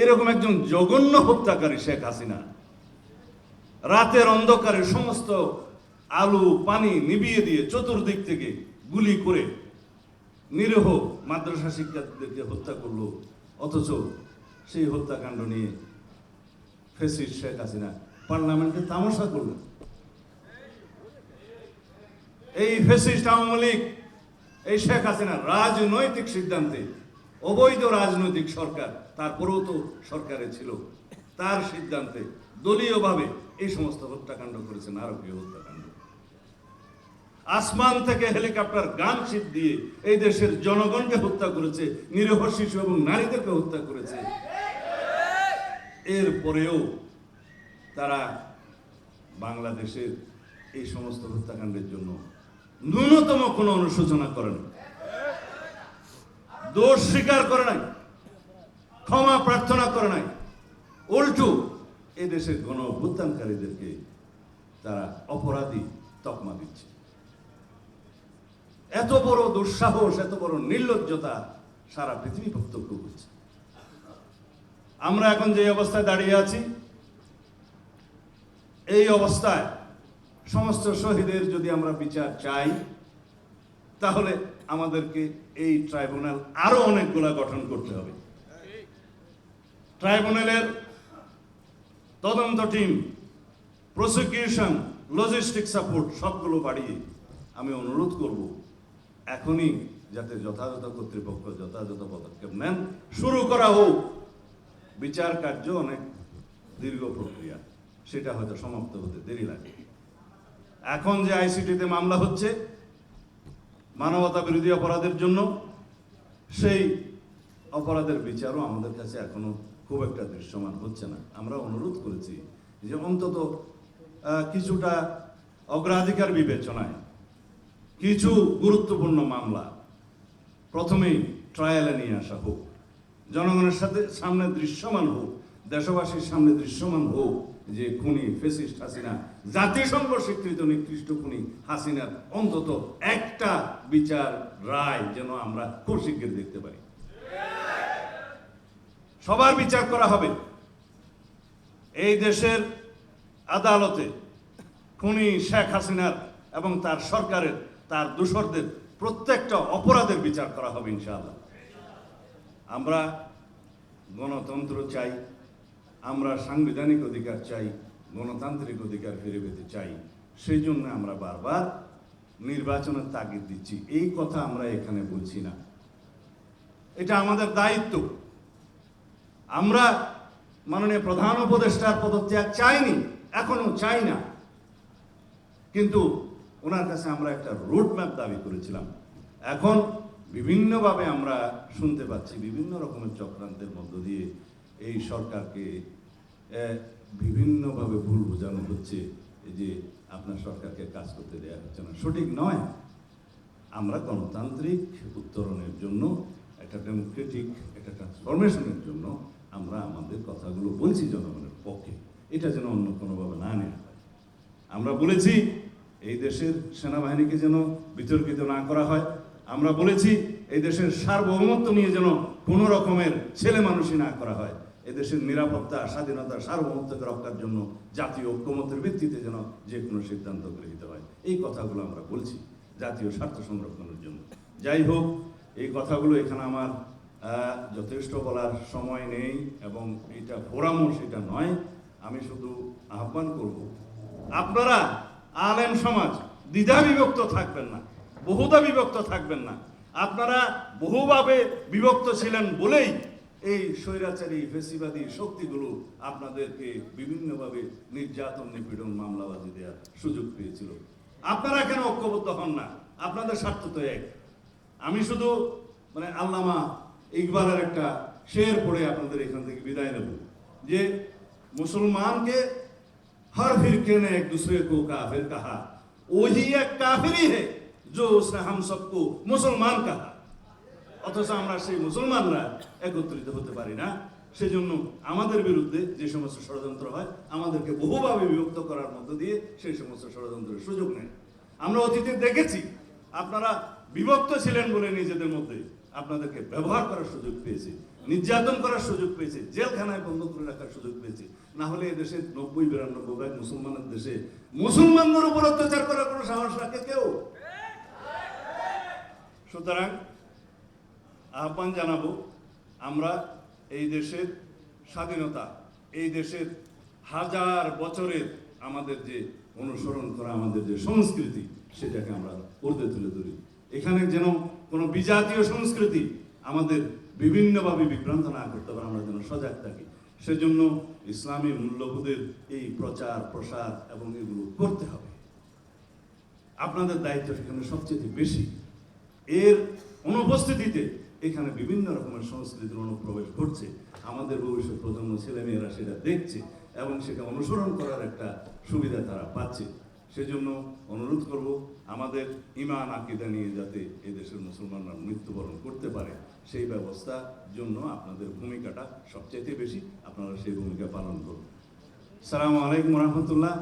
এরকম একজন জঘন্য হত্যাকারী শেখ হাসিনা। রাতের অন্ধকারে সমস্ত আলু, পানি নিবিয়ে দিয়ে চতুর্দিক থেকে গুলি করে নিরীহ মাদ্রাসা শিক্ষার্থীদেরকে হত্যা করল। অথচ সেই হত্যাকাণ্ড নিয়ে ফেসিস শেখ হাসিনা পার্লামেন্টে তামাশা করল এই ফেসিস্ট আওয়ামী লীগ, এই শেখ হাসিনা রাজনৈতিক সিদ্ধান্তে অবৈধ রাজনৈতিক সরকার তারপরেও তো সরকারে ছিল। তার সিদ্ধান্তে দলীয়ভাবে এই সমস্ত হত্যাকাণ্ড করেছে নারকীয় হত্যাকাণ্ড। আসমান থেকে হেলিকপ্টার, গান শীত দিয়ে এই দেশের জনগণকে হত্যা করেছে, নিরীহ শিশু এবং নারীদেরকে হত্যা করেছে। এরপরেও তারা বাংলাদেশের এই সমস্ত হত্যাকাণ্ডের জন্য ন্যূনতম কোনো অনুশোচনা করে না দোষ স্বীকার করে নাই, ক্ষমা প্রার্থনা করে নাই। উল্টু এ দেশের গণ তারা অপরাধী তকমা দিচ্ছে। এত বড় দুঃসাহস, এত বড় নির্লজ্জতা সারা পৃথিবী বক্তব্য করছে। আমরা এখন যে অবস্থায় দাঁড়িয়ে আছি, এই অবস্থায় সমস্ত শহীদের যদি আমরা বিচার চাই, তাহলে আমাদেরকে এই ট্রাইব্যুনাল আরও অনেকগুলা গঠন করতে হবে। ট্রাইব্যুনালের তদন্ত টিম, প্রসিকিউশন, লজিস্টিক সাপোর্ট, সবগুলো বাড়িয়ে আমি অনুরোধ করব, এখনই যাতে যথাযথ কর্তৃপক্ষ যথাযথ পদক্ষেপ নেন। শুরু করা হোক। বিচার কার্য অনেক দীর্ঘ প্রক্রিয়া, সেটা হয়তো সমাপ্ত হতে দেরি লাগে। এখন যে আইসিটিতে মামলা হচ্ছে মানবতা বিরোধী অপরাধের জন্য সেই অপরাধের বিচারও আমাদের কাছে এখনও খুব একটা দৃশ্যমান হচ্ছে না। আমরা অনুরোধ করেছি যে অন্তত কিছুটা অগ্রাধিকার বিবেচনায় কিছু গুরুত্বপূর্ণ মামলা প্রথমেই ট্রায়ালে নিয়ে আসা হোক, জনগণের সাথে সামনে দৃশ্যমান হোক, দেশবাসীর সামনে দৃশ্যমান হোক যে খুনি ফেসিস্ট হাসিনা, জাতিসংঘ স্বীকৃত নিকৃষ্ট খুনি হাসিনার অন্তত একটা বিচার, রায় যেন আমরা খুব শীঘ্র দেখতে পাই। সবার বিচার করা হবে। এই দেশের আদালতে খুনি শেখ হাসিনার এবং তার সরকারের, তার দূষরদের প্রত্যেকটা অপরাধের বিচার করা হবে ইনশাআল্লাহ। আমরা গণতন্ত্র চাই, আমরা সাংবিধানিক অধিকার চাই, গণতান্ত্রিক অধিকার ফিরে পেতে চাই, সেই জন্য আমরা বারবার নির্বাচনের তাগিদ দিচ্ছি। এই কথা আমরা এখানে বলছি না। এটা আমাদের দায়িত্ব। আমরা মাননীয় প্রধান উপদেষ্টার পদত্যাগ চাইনি, এখনও চাই না। কিন্তু ওনার কাছে আমরা একটা রুট ম্যাপ দাবি করেছিলাম। এখন বিভিন্নভাবে আমরা শুনতে পাচ্ছি বিভিন্ন রকমের চক্রান্তের মধ্য দিয়ে এই সরকারকে বিভিন্নভাবে ভুল বোঝানো হচ্ছে। যে আপনার সরকারকে কাজ করতে দেওয়া হচ্ছে না। সঠিক নয়। আমরা গণতান্ত্রিক উত্তরণের জন্য, একটা ডেমোক্রেটিক একটা ট্রান্সফরমেশনের জন্য আমরা আমাদের কথাগুলো বলছি জনগণের পক্ষে। এটা যেন অন্য কোনোভাবে না নেওয়া হয়। আমরা বলেছি এই দেশের সেনাবাহিনীকে যেন বিতর্কিত না করা হয়। আমরা বলেছি এই দেশের সার্বভৌমত্ব নিয়ে যেন কোনো রকমের ছেলে মানুষই না করা হয়। এদেশের নিরাপত্তা, স্বাধীনতা, সার্বভৌমত্বকে রক্ষার জন্য জাতীয় ঐক্যমতের ভিত্তিতে যেন যে কোনো সিদ্ধান্ত গৃহীত হয়। এই কথাগুলো আমরা বলছি জাতীয় স্বার্থ সংরক্ষণের জন্য। যাই হোক, এই কথাগুলো এখানে আমার যথেষ্ট বলার সময় নেই এবং এটা ফোরামও সেটা নয়। আমি শুধু আহ্বান করব, আপনারা আলেম সমাজ, দ্বিধা বিভক্ত থাকবেন না, বহুদা বিভক্ত থাকবেন না। আপনারা বহুভাবে বিভক্ত ছিলেন বলেই এই স্বৈরাচারী ফেসিবাদী শক্তিগুলো আপনাদেরকে বিভিন্নভাবে নির্যাতন নিপীড়ন মামলাবাজি দেওয়ার সুযোগ পেয়েছিল আপনারা কেন ঐক্যবদ্ধ হন না আপনাদের স্বার্থ তো এক আমি শুধু মানে আল্লামা ইকবালের একটা শের পড়ে আপনাদের এখান থেকে বিদায় নেব যে मुसलमान के हर फिरके ने एक दूसरे को काफिर कहा वही एक काफिर ही है जो उसने हम सबको मुसलमान कहा অথচ আমরা সেই মুসলমানরা একত্রিত হতে পারি না। সেজন্য আমাদের বিরুদ্ধে যে সমস্ত ষড়যন্ত্র হয়, আমাদেরকে বহুভাবে বিভক্ত করার মধ্য দিয়ে সেই সমস্ত ষড়যন্ত্রের সুযোগ নেয় আমরা অতীতে দেখেছি, আপনারা বিভক্ত ছিলেন বলে নিজেদের মধ্যে আপনাদেরকে ব্যবহার করার সুযোগ পেয়েছি, নির্যাতন করার সুযোগ পেয়েছে, জেলখানায় বন্ধ করে রাখার সুযোগ পেয়েছে। না হলে এদেশে নব্বই, বিরানব্বই ভাগ মুসলমানের দেশে মুসলমানদের উপর অত্যাচার করার কোনো সাহস রাখে কেউ? সুতরাং আহ্বান জানাব, আমরা এই দেশের স্বাধীনতা, এই দেশের হাজার বছরের আমাদের যে অনুসরণ করা, আমাদের যে সংস্কৃতি, সেটাকে আমরা পড়তে তুলে ধরি। এখানে যেন কোনো বিজাতীয় সংস্কৃতি আমাদের বিভিন্নভাবে বিভ্রান্ত না করতে পারে, আমরা যেন সজাগ থাকি। সেজন্য ইসলামী মূল্যবোধের এই প্রচার, প্রসার এবং এগুলো করতে হবে। আপনাদের দায়িত্ব সেখানে সবচেয়ে বেশি। এর অনুপস্থিতিতে এখানে বিভিন্ন রকমের সংস্কৃতির অনুপ্রবেশ ঘটছে আমাদের ভবিষ্যৎ প্রজন্ম ছেলেমেয়েরা সেটা দেখছে এবং সেটা অনুসরণ করার একটা সুবিধা তারা পাচ্ছে। সেজন্য অনুরোধ করব, আমাদের ইমান আকিদা নিয়ে যাতে এদেশের মুসলমানরা মৃত্যুবরণ করতে পারে, সেই ব্যবস্থার জন্য আপনাদের ভূমিকাটা সবচাইতে বেশি আপনারা সেই ভূমিকা পালন করুন। সালামু আলাইকুম রহমতুল্লাহ।